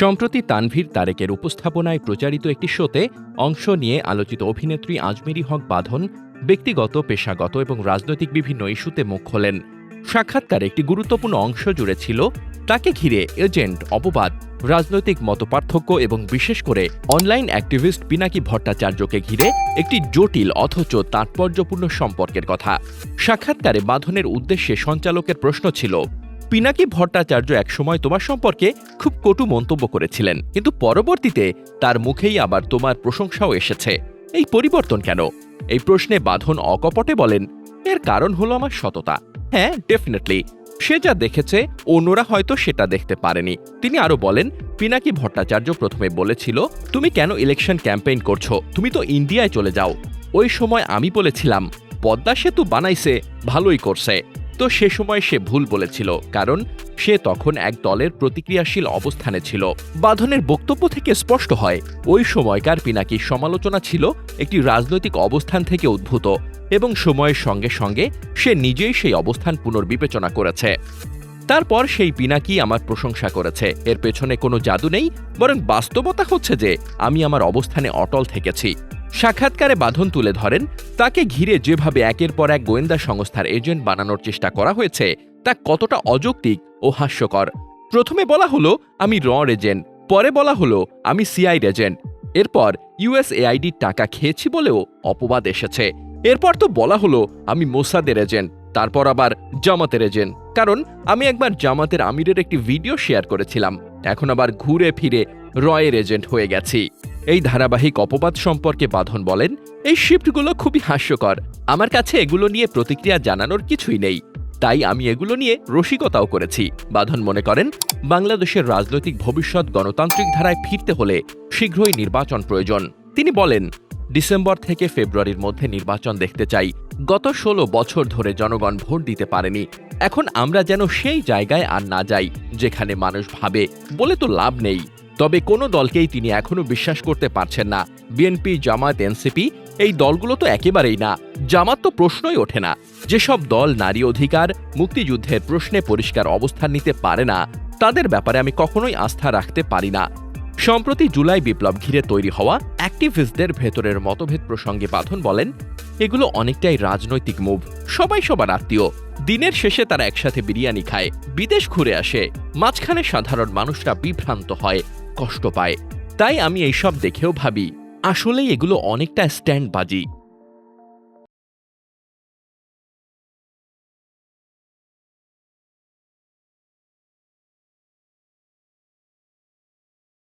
সম্প্রতি তানভীর তারেকের উপস্থাপনায় প্রচারিত একটি শোতে অংশ নিয়ে আলোচিত অভিনেত্রী আজমেরি হক বাঁধন ব্যক্তিগত, পেশাগত এবং রাজনৈতিক বিভিন্ন ইস্যুতে মুখ খোলেন। সাক্ষাৎকার একটি গুরুত্বপূর্ণ অংশ জুড়ে ছিল তাকে ঘিরে এজেন্ট অপবাদ, রাজনৈতিক মতপার্থক্য এবং বিশেষ করে অনলাইন অ্যাক্টিভিস্ট পিনাকি ভট্টাচার্যকে ঘিরে একটি জটিল অথচ তাৎপর্যপূর্ণ সম্পর্কের কথা। সাক্ষাৎকারে বাঁধনের উদ্দেশ্যে সঞ্চালকের প্রশ্ন ছিল পিনাকি ভট্টাচার্য একসময় তোমার সম্পর্কে খুব কটু মন্তব্য করেছিলেন, কিন্তু পরবর্তীতে তার মুখেই আবার তোমার প্রশংসাও এসেছে। এই পরিবর্তন কেন? এই প্রশ্নে বাঁধন অকপটে বলেন, এর কারণ হলো আমার সততা। হ্যাঁ ডেফিনেটলি সে যা দেখেছে, অন্যরা হয়তো সেটা দেখতে পারেনি। তিনি আরও বলেন, পিনাকি ভট্টাচার্য প্রথমে বলেছিল, তুমি কেন ইলেকশন ক্যাম্পেইন করছ? তুমি তো ইন্ডিয়ায় চলে যাও। ওই সময় আমি বলেছিলাম, পদ্মা সেতু বানাইছে, ভালোই করছে। তো সে সময় সে ভুল বলেছিল, কারণ সে তখন এক দলের প্রতিক্রিয়াশীল অবস্থানে ছিল। বাঁধনের বক্তব্য থেকে স্পষ্ট হয়, ওই সময়কার পিনাকির সমালোচনা ছিল একটি রাজনৈতিক অবস্থান থেকে উদ্ভূত এবং সময়ের সঙ্গে সঙ্গে সে নিজেই সেই অবস্থান পুনর্বিবেচনা করেছে। তারপর সেই পিনাকি আমার প্রশংসা করেছে। এর পেছনে কোনো জাদু নেই, বরং বাস্তবতা হচ্ছে যে আমি আমার অবস্থানে অটল থেকেছি। সাক্ষাৎকারে বাঁধন তুলে ধরেন, তাকে ঘিরে যেভাবে একের পর এক গোয়েন্দা সংস্থার এজেন্ট বানানোর চেষ্টা করা হয়েছে, তা কতটা অযৌক্তিক ও হাস্যকর। প্রথমে বলা হলো, আমি র এজেন্ট পরে বলা হলো, আমি সিআই এজেন্ট এরপর ইউএসএআইডির টাকা খেয়েছি বলেও অপবাদ এসেছে। এরপর তো বলা হলো, আমি মোসাদের এজেন্ট তারপর আবার জামাতের এজেন্ট কারণ, আমি একবার জামাতের আমিরের একটি ভিডিও শেয়ার করেছিলাম। এখন আবার ঘুরে ফিরে রয়ের এজেন্ট হয়ে গেছি। এই ধারাবাহিক অপবাদ সম্পর্কে বাঁধন বলেন, এই শিফটগুলো খুবই হাস্যকর। আমার কাছে এগুলো নিয়ে প্রতিক্রিয়া জানানোর কিছুই নেই। তাই আমি এগুলো নিয়ে রসিকতাও করেছি। বাঁধন মনে করেন, বাংলাদেশের রাজনৈতিক ভবিষ্যৎ গণতান্ত্রিক ধারায় ফিরতে হলে শীঘ্রই নির্বাচন প্রয়োজন। তিনি বলেন, ডিসেম্বর থেকে ফেব্রুয়ারির মধ্যে নির্বাচন দেখতে চাই। গত ষোলো বছর ধরে জনগণ ভোট দিতে পারেনি। এখন আমরা যেন সেই জায়গায় আর না যাই, যেখানে মানুষ ভাবে, বলে তো লাভ নেই। তবে কোনো দলকেই তিনি এখনও বিশ্বাস করতে পারছেন না। বিএনপি জামাত এনসিপি এই দলগুলো তো একেবারেই না। জামাত তো প্রশ্নই ওঠে না। যেসব দল নারী অধিকার, মুক্তিযুদ্ধের প্রশ্নে পরিষ্কার অবস্থান নিতে পারে না, তাদের ব্যাপারে আমি কখনোই আস্থা রাখতে পারি না। সম্প্রতি জুলাই বিপ্লব ঘিরে তৈরি হওয়া অ্যাক্টিভিস্টদের ভেতরের মতভেদ প্রসঙ্গে বাঁধন বলেন, এগুলো অনেকটাই রাজনৈতিক মুভ। সবাই সবার আত্মীয়। দিনের শেষে তারা একসাথে বিরিয়ানি খায়। বিদেশ ঘুরে আসে। মাঝখানে সাধারণ মানুষরা বিভ্রান্ত হয়। কষ্ট পায়। তাই আমি এইসব দেখেও ভাবি আসলেই এগুলো অনেকটা স্ট্যান্ড বাজি